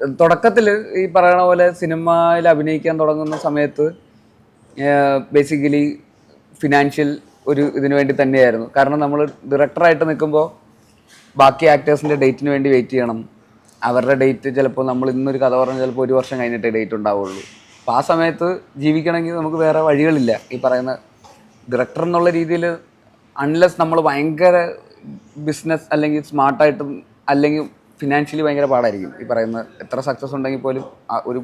തുടക്കത്തിൽ ഈ പറയണ പോലെ സിനിമയിൽ അഭിനയിക്കാൻ തുടങ്ങുന്ന സമയത്ത് ബേസിക്കലി ഫിനാൻഷ്യൽ ഒരു ഇതിനു വേണ്ടി തന്നെയായിരുന്നു. കാരണം നമ്മൾ ഡയറക്ടറായിട്ട് നിൽക്കുമ്പോൾ ബാക്കി ആക്ടേഴ്സിന്റെ ഡേറ്റിന് വേണ്ടി വെയിറ്റ് ചെയ്യണം. അവരുടെ ഡേറ്റ് ചിലപ്പോൾ നമ്മൾ ഇന്നൊരു കഥ പറഞ്ഞാൽ ചിലപ്പോൾ ഒരു വർഷം കഴിഞ്ഞിട്ടേ ഡേറ്റ് ഉണ്ടാവുള്ളൂ. അപ്പോൾ ആ സമയത്ത് ജീവിക്കണമെങ്കിൽ നമുക്ക് വേറെ വഴികളില്ല. ഈ പറയുന്ന ഡയറക്ടർ എന്നുള്ള രീതിയിൽ അൺലെസ് നമ്മൾ ഭയങ്കര ബിസിനസ് അല്ലെങ്കിൽ സ്മാർട്ടായിട്ടും അല്ലെങ്കിൽ ഫിനാൻഷ്യലി ഭയങ്കര പാടായിരിക്കും. ഈ പറയുന്ന എത്ര സക്സസ് ഉണ്ടെങ്കിൽ പോലും ഒരു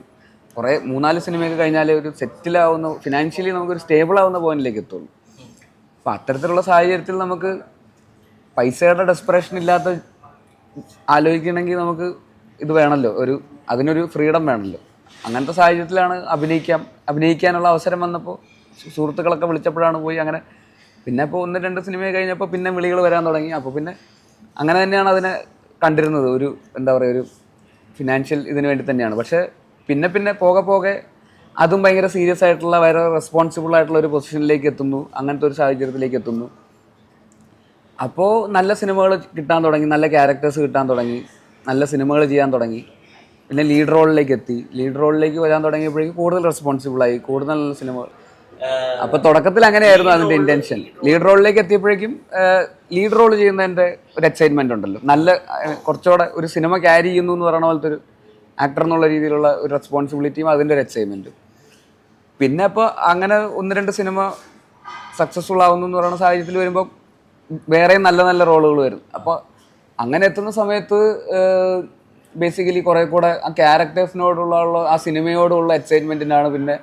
കുറേ മൂന്നാൽ സിനിമയൊക്കെ കഴിഞ്ഞാൽ ഒരു സെറ്റിലാവുന്ന ഫിനാൻഷ്യലി നമുക്കൊരു സ്റ്റേബിൾ ആവുന്ന പോയിന്റിലേക്ക് എത്തുള്ളൂ. അപ്പം അത്തരത്തിലുള്ള സാഹചര്യത്തിൽ നമുക്ക് പൈസയുടെ ഡെസ്പിറേഷൻ ഇല്ലാത്ത ആലോചിക്കണമെങ്കിൽ നമുക്ക് ഇത് വേണമല്ലോ. ഒരു അതിനൊരു ഫ്രീഡം വേണമല്ലോ. അങ്ങനത്തെ സാഹചര്യത്തിലാണ് അഭിനയിക്കാം അഭിനയിക്കാനുള്ള അവസരം വന്നപ്പോൾ സുഹൃത്തുക്കളൊക്കെ വിളിച്ചപ്പോഴാണ് പോയി അങ്ങനെ പിന്നെ ഇപ്പോൾ ഒന്ന് രണ്ട് സിനിമ കഴിഞ്ഞപ്പോൾ പിന്നെ വിളികൾ വരാൻ തുടങ്ങി. അപ്പോൾ പിന്നെ അങ്ങനെ തന്നെയാണ് അതിനെ കണ്ടിരുന്നത് ഒരു എന്താ പറയുക ഒരു ഫിനാൻഷ്യൽ ഇതിന് വേണ്ടി തന്നെയാണ്. പക്ഷേ പിന്നെ പിന്നെ പോകെ പോകെ അതും ഭയങ്കര സീരിയസ് ആയിട്ടുള്ള വളരെ റെസ്പോൺസിബിൾ ആയിട്ടുള്ള ഒരു പൊസിഷനിലേക്ക് എത്തുന്നു. അങ്ങനത്തെ ഒരു സാഹചര്യത്തിലേക്ക് എത്തുന്നു. അപ്പോൾ നല്ല സിനിമകൾ കിട്ടാൻ തുടങ്ങി നല്ല ക്യാരക്ടേഴ്സ് കിട്ടാൻ തുടങ്ങി നല്ല സിനിമകൾ ചെയ്യാൻ തുടങ്ങി. പിന്നെ ലീഡ് റോളിലേക്ക് എത്തി. ലീഡ് റോളിലേക്ക് വരാൻ തുടങ്ങിയപ്പോഴേക്കും കൂടുതൽ റെസ്പോൺസിബിളായി കൂടുതൽ നല്ല സിനിമകൾ അപ്പൊ തുടക്കത്തിൽ അങ്ങനെയായിരുന്നു അതിന്റെ ഇന്റൻഷൻ ലീഡ് റോളിലേക്ക് എത്തിയപ്പോഴേക്കും ലീഡ് റോൾ ചെയ്യുന്നതിന്റെ ഒരു എക്സൈറ്റ്മെന്റ് ഉണ്ടല്ലോ. നല്ല കുറച്ചുകൂടെ ഒരു സിനിമ ക്യാരി ചെയ്യുന്നു എന്ന് പറയുന്ന പോലത്തെ ഒരു ആക്ടർ എന്നുള്ള രീതിയിലുള്ള ഒരു റെസ്പോൺസിബിലിറ്റിയും അതിന്റെ ഒരു എക്സൈറ്റ്മെന്റും പിന്നെ ഇപ്പൊ അങ്ങനെ ഒന്ന് രണ്ട് സിനിമ സക്സസ്ഫുൾ ആവുന്നു എന്ന് പറയുന്ന സാഹചര്യത്തിൽ വരുമ്പോൾ വേറെ നല്ല നല്ല റോളുകൾ വരും. അപ്പോൾ അങ്ങനെ എത്തുന്ന സമയത്ത് ബേസിക്കലി കുറേ കൂടെ ആ ക്യാരക്ടേഴ്സിനോടുള്ള ആ സിനിമയോടുള്ള എക്സൈറ്റ്മെന്റിനാണ് പിന്നെ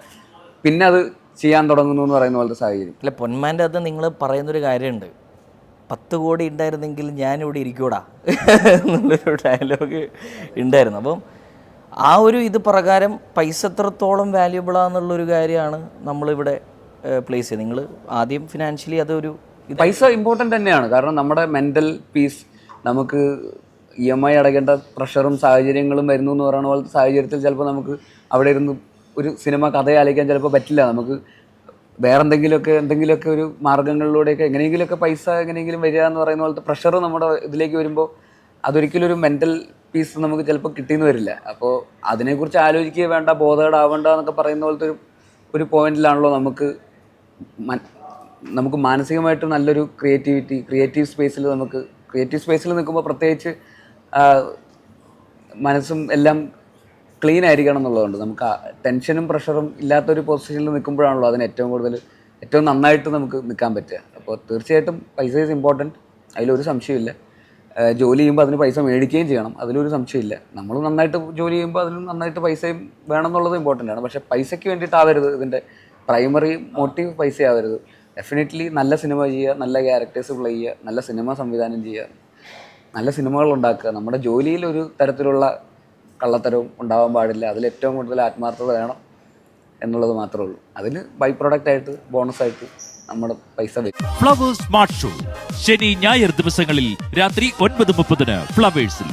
പിന്നെ അത് ചെയ്യാൻ തുടങ്ങുന്നു എന്ന് പറയുന്ന പോലത്തെ സാഹചര്യം. അല്ല പൊന്മാന്റെ അത് നിങ്ങൾ പറയുന്നൊരു കാര്യമുണ്ട്. പത്ത് കോടി ഉണ്ടായിരുന്നെങ്കിൽ ഞാനിവിടെ ഇരിക്കൂടാ. എന്നുള്ളൊരു ഡയലോഗ് ഉണ്ടായിരുന്നു. അപ്പം ആ ഒരു ഇത് പ്രകാരം പൈസ എത്രത്തോളം വാല്യുബിളാന്നുള്ളൊരു കാര്യമാണ് നമ്മളിവിടെ പ്ലേസ് ചെയ്യുന്നത്. നിങ്ങൾ ആദ്യം ഫിനാൻഷ്യലി അതൊരു പൈസ ഇമ്പോർട്ടന്റ് തന്നെയാണ്. കാരണം നമ്മുടെ മെന്റൽ പീസ് നമുക്ക് ഇ എം ഐ അടയ്ക്കേണ്ട പ്രഷറും സാഹചര്യങ്ങളും വരുന്നു എന്ന് പറയുന്ന പോലത്തെ സാഹചര്യത്തിൽ ചിലപ്പോൾ നമുക്ക് അവിടെ ഇരുന്ന് ഒരു സിനിമ കഥ ആലോചിക്കാൻ ചിലപ്പോൾ പറ്റില്ല. നമുക്ക് വേറെ എന്തെങ്കിലുമൊക്കെ എന്തെങ്കിലുമൊക്കെ ഒരു മാർഗങ്ങളിലൂടെയൊക്കെ എങ്ങനെയെങ്കിലുമൊക്കെ പൈസ എങ്ങനെയെങ്കിലും വരിക എന്ന് പറയുന്ന പോലത്തെ പ്രഷർ നമ്മുടെ ഇതിലേക്ക് വരുമ്പോൾ അതൊരിക്കലും ഒരു മെന്റൽ പീസ് നമുക്ക് ചിലപ്പോൾ കിട്ടിയെന്ന് വരില്ല. അപ്പോൾ അതിനെക്കുറിച്ച് ആലോചിക്കുക വേണ്ട ബോധേഡാവേണ്ട എന്നൊക്കെ പറയുന്ന പോലത്തെ ഒരു ഒരു പോയിന്റിലാണല്ലോ നമുക്ക് നമുക്ക് മാനസികമായിട്ട് നല്ലൊരു ക്രിയേറ്റിവിറ്റി ക്രിയേറ്റീവ് സ്പേസിൽ നമുക്ക് ക്രിയേറ്റീവ് സ്പേസിൽ നിൽക്കുമ്പോൾ പ്രത്യേകിച്ച് മനസ്സും എല്ലാം ക്ലീൻ ആയിരിക്കണം എന്നുള്ളതുകൊണ്ട് നമുക്ക് ടെൻഷനും പ്രഷറും ഇല്ലാത്തൊരു പൊസിഷനിൽ നിൽക്കുമ്പോഴാണല്ലോ അതിന് ഏറ്റവും കൂടുതൽ ഏറ്റവും നന്നായിട്ട് നമുക്ക് നിൽക്കാൻ പറ്റുക. അപ്പോൾ തീർച്ചയായിട്ടും പൈസ ഈസ് ഇമ്പോർട്ടന്റ് അതിലൊരു സംശയമില്ല ജോലി ചെയ്യുമ്പോൾ അതിന് പൈസ മേടിക്കുകയും ചെയ്യണം. അതിലൊരു സംശയമില്ല നമ്മൾ നന്നായിട്ട് ജോലി ചെയ്യുമ്പോൾ അതിലും നന്നായിട്ട് പൈസയും വേണം എന്നുള്ളത് ഇമ്പോർട്ടന്റ് ആണ്. പക്ഷേ പൈസയ്ക്ക് വേണ്ടിയിട്ടാവരുത് ഇതിന്റെ പ്രൈമറി മോട്ടീവ് പൈസ ആവരുത് ഡെഫിനറ്റ്ലി നല്ല സിനിമ ചെയ്യുക നല്ല ക്യാരക്ടേഴ്സ് പ്ലേ ചെയ്യുക നല്ല സിനിമ സംവിധാനം ചെയ്യുക നല്ല സിനിമകൾ ഉണ്ടാക്കുക. നമ്മുടെ ജോലിയിൽ ഒരു തരത്തിലുള്ള കള്ളത്തരവും ഉണ്ടാവാൻ പാടില്ല. അതിൽ ഏറ്റവും കൂടുതൽ ആത്മാർത്ഥത വേണം എന്നുള്ളത് മാത്രമേ ഉള്ളൂ. അതിന് ബൈ പ്രൊഡക്റ്റ് ആയിട്ട് ബോണസ് ആയിട്ട് നമ്മുടെ പൈസ വരും. ഫ്ലവേഴ്സ് സ്മാർട്ട് ഷോ ശനി ഞായർ ദിവസങ്ങളിൽ രാത്രി ഒൻപത് മുപ്പതിന് ഫ്ലവേഴ്സിൽ